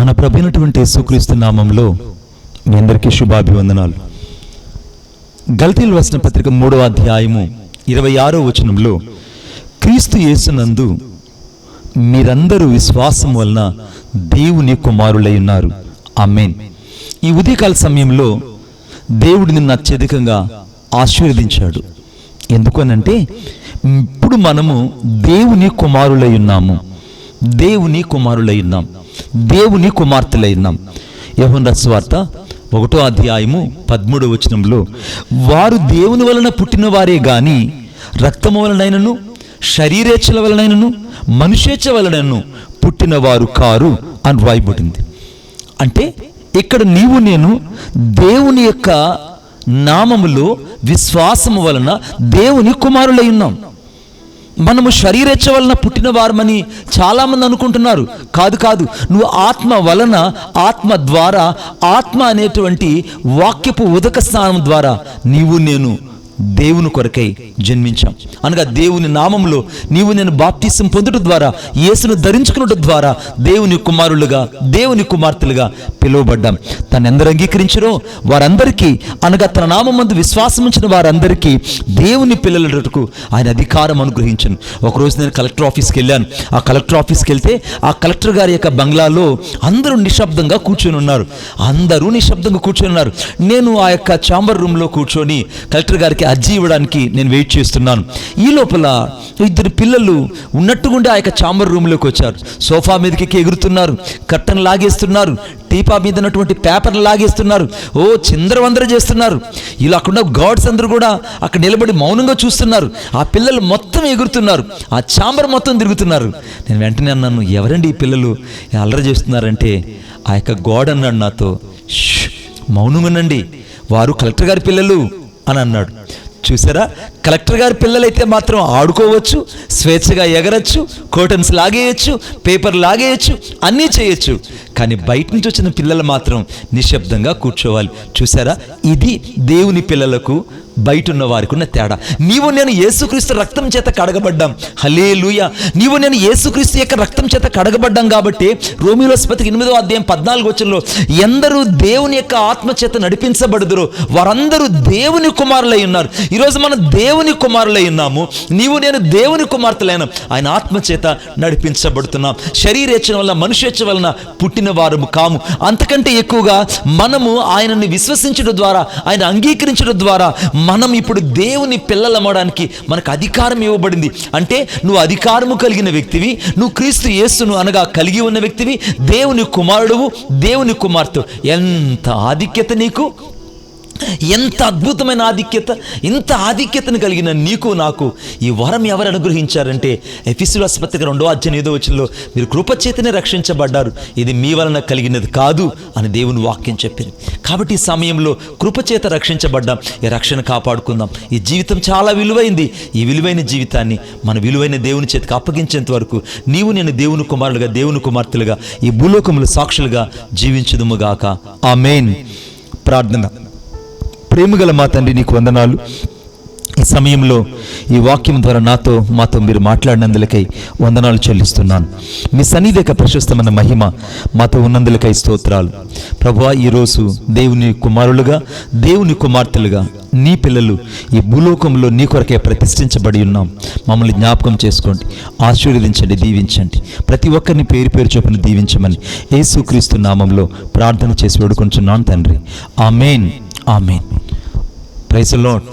మన ప్రభునటువంటి యేసుక్రీస్తు నామంలో మీ అందరికీ శుభాభివందనాలు. గల్తీలు వసిన పత్రిక మూడవ అధ్యాయము ఇరవై ఆరో వచనంలో క్రీస్తు యేసునందు మీరందరూ విశ్వాసం వలన దేవుని కుమారులై ఉన్నారు. అమ్మేన్ ఈ ఉదయకాల సమయంలో దేవుడు నిన్ను అత్యధికంగా ఆశీర్వదించాడు. ఎందుకనంటే ఇప్పుడు మనము దేవుని కుమారులై ఉన్నాము. దేవుని కుమారులై దేవుని కుమార్తెలై యహోన్ రస్వార్త ఒకటో అధ్యాయము పదమూడో వచనంలో వారు దేవుని వలన పుట్టిన వారే గాని రక్తము వలనైనను శరీరేచ్ఛల వలనైనను మనుషేచ్ఛ వలనను పుట్టినవారు కారు అని రాయబడింది అంటే ఇక్కడ నీవు నేను దేవుని యొక్క నామములో విశ్వాసము వలన దేవుని కుమారులై ఉన్నాం మనము శరీరేచ్ఛ వలన పుట్టిన వారమని చాలామంది అనుకుంటున్నారు. కాదు కాదు. నువ్వు ఆత్మ వలన ఆత్మ ద్వారా ఆత్మ అనేటువంటి వాక్యపు ఉదక స్నానం ద్వారా నీవు నేను దేవుని కొరకై జన్మించాం. అనగా దేవుని నామంలో నీవు నేను బాప్తీసం పొందుట ద్వారా యేసును ధరించుకున్నట ద్వారా దేవుని కుమారులుగా దేవుని కుమార్తెలుగా పిలువబడ్డాం. తను ఎందరు వారందరికీ అనగా తన నామందు విశ్వాసం ఉంచిన వారందరికీ దేవుని పిల్లలకు ఆయన అధికారం అనుగ్రహించను. ఒకరోజు నేను కలెక్టర్ ఆఫీస్కి వెళ్ళాను. ఆ కలెక్టర్ ఆఫీస్కి వెళ్తే ఆ కలెక్టర్ గారి యొక్క బంగ్లాలో అందరూ నిశ్శబ్దంగా కూర్చొని ఉన్నారు. అందరూ నిశ్శబ్దంగా కూర్చొని ఉన్నారు. నేను ఆ యొక్క చాంబర్ రూమ్లో కూర్చొని కలెక్టర్ గారికి అర్జీ ఇవ్వడానికి నేను వెయిట్ చేస్తున్నాను. ఈ లోపల ఇద్దరు పిల్లలు ఉన్నట్టుగుండే ఆ యొక్క చాంబర్ రూమ్లోకి వచ్చారు. సోఫా మీదకి ఎగురుతున్నారు. కట్టను లాగేస్తున్నారు. టీపా మీద ఉన్నటువంటి పేపర్లు లాగేస్తున్నారు. ఓ చిందరవందర చేస్తున్నారు. ఇలా అక్కడ గాడ్స్ అందరూ కూడా అక్కడ నిలబడి మౌనంగా చూస్తున్నారు. ఆ పిల్లలు మొత్తం ఎగురుతున్నారు. ఆ చాంబర్ మొత్తం తిరుగుతున్నారు. నేను వెంటనే అన్నాను ఎవరండి ఈ పిల్లలు? అల్లరి చేస్తున్నారంటే ఆ యొక్క గోడ్ అన్నాడు నాతో. మౌనంగానండి వారు కలెక్టర్ గారి పిల్లలు అని అన్నాడు. చూసారా? కలెక్టర్ గారి పిల్లలైతే మాత్రం ఆడుకోవచ్చు స్వేచ్ఛగా ఎగరచ్చు కోటన్స్ లాగేయచ్చు పేపర్ లాగేయచ్చు అన్నీ చేయొచ్చు. కానీ బయట నుంచి వచ్చిన పిల్లలు మాత్రం నిశ్శబ్దంగా కూర్చోవాలి. చూసారా? ఇది దేవుని పిల్లలకు బయట ఉన్న వారికి ఉన్న తేడా. నీవు నేను యేసుక్రీస్తు రక్తం చేత కడగబడ్డాం. హలే నీవు నేను యేసుక్రీస్తు యొక్క రక్తం చేత కడగబడ్డాం కాబట్టి రోమిలోస్పతికి ఎనిమిదో అధ్యాయం పద్నాలుగు వచ్చంలో ఎందరూ దేవుని యొక్క ఆత్మ చేత నడిపించబడుదురు వారందరూ దేవుని కుమారులై ఉన్నారు. ఈరోజు మన దేవుని దేవుని కుమారులై ఉన్నాము. నీవు నేను దేవుని కుమార్తెలైన ఆయన ఆత్మచేత నడిపించబడుతున్నాం. శరీరేచ్ఛ వలన మనుషేచ్ఛ వలన పుట్టిన వారము కాము. అంతకంటే ఎక్కువగా మనము ఆయనని విశ్వసించడం ద్వారా ఆయన అంగీకరించడం ద్వారా మనం ఇప్పుడు దేవుని పిల్లలమ్మడానికి మనకు అధికారం ఇవ్వబడింది. అంటే నువ్వు అధికారము కలిగిన వ్యక్తివి నువ్వు క్రీస్తు యేసును అనగా కలిగి ఉన్న వ్యక్తివి దేవుని కుమారుడువు దేవుని కుమార్తె ఎంత ఆధిక్యత నీకు? ఎంత అద్భుతమైన ఆధిక్యత ఇంత ఆధిక్యతను కలిగిన నీకు నాకు. ఈ వరం ఎవరు అనుగ్రహించారంటే ఎఫిసులు ఆసుపత్రిక రెండో అధ్యాయం ఏదో వచ్చినలో మీరు కృపచేతనే రక్షించబడ్డారు. ఇది మీ వలన కలిగినది కాదు అని దేవుని వాక్యం చెప్పింది. కాబట్టి ఈ సమయంలో కృపచేత రక్షించబడ్డాం. ఈ రక్షణ కాపాడుకుందాం. ఈ జీవితం చాలా విలువైంది. ఈ విలువైన జీవితాన్ని మన విలువైన దేవుని చేతికి అప్పగించేంత వరకు నీవు నేను దేవుని కుమారులుగా దేవుని కుమార్తెలుగా ఈ భూలోకములు సాక్షులుగా జీవించదుముగాక మెయిన్ ప్రార్థన. ప్రేమగల మా తండ్రి నీకు వందనాలు. ఈ సమయంలో ఈ వాక్యం ద్వారా నాతో మాతో మీరు మాట్లాడినందులకై వందనాలు చెల్లిస్తున్నాను. మీ సన్నిధి యొక్క ప్రశస్తమైన మహిమ మాతో ఉన్నందులకై స్తోత్రాలు. ప్రభువా ఈరోజు దేవుని కుమారులుగా దేవుని కుమార్తెలుగా నీ పిల్లలు ఈ భూలోకంలో నీ కొరకే ప్రతిష్ఠించబడి ఉన్నాం. మమ్మల్ని జ్ఞాపకం చేసుకోండి ఆశీర్వదించండి దీవించండి. ప్రతి ఒక్కరిని పేరు పేరు చొప్పున దీవించమని యేసుక్రీస్తు నామంలో ప్రార్థన చేసి వేడుకొంచున్నాను తండ్రి. ఆమెన్. ആമേൻ പ്രൈസ് ലോഡ്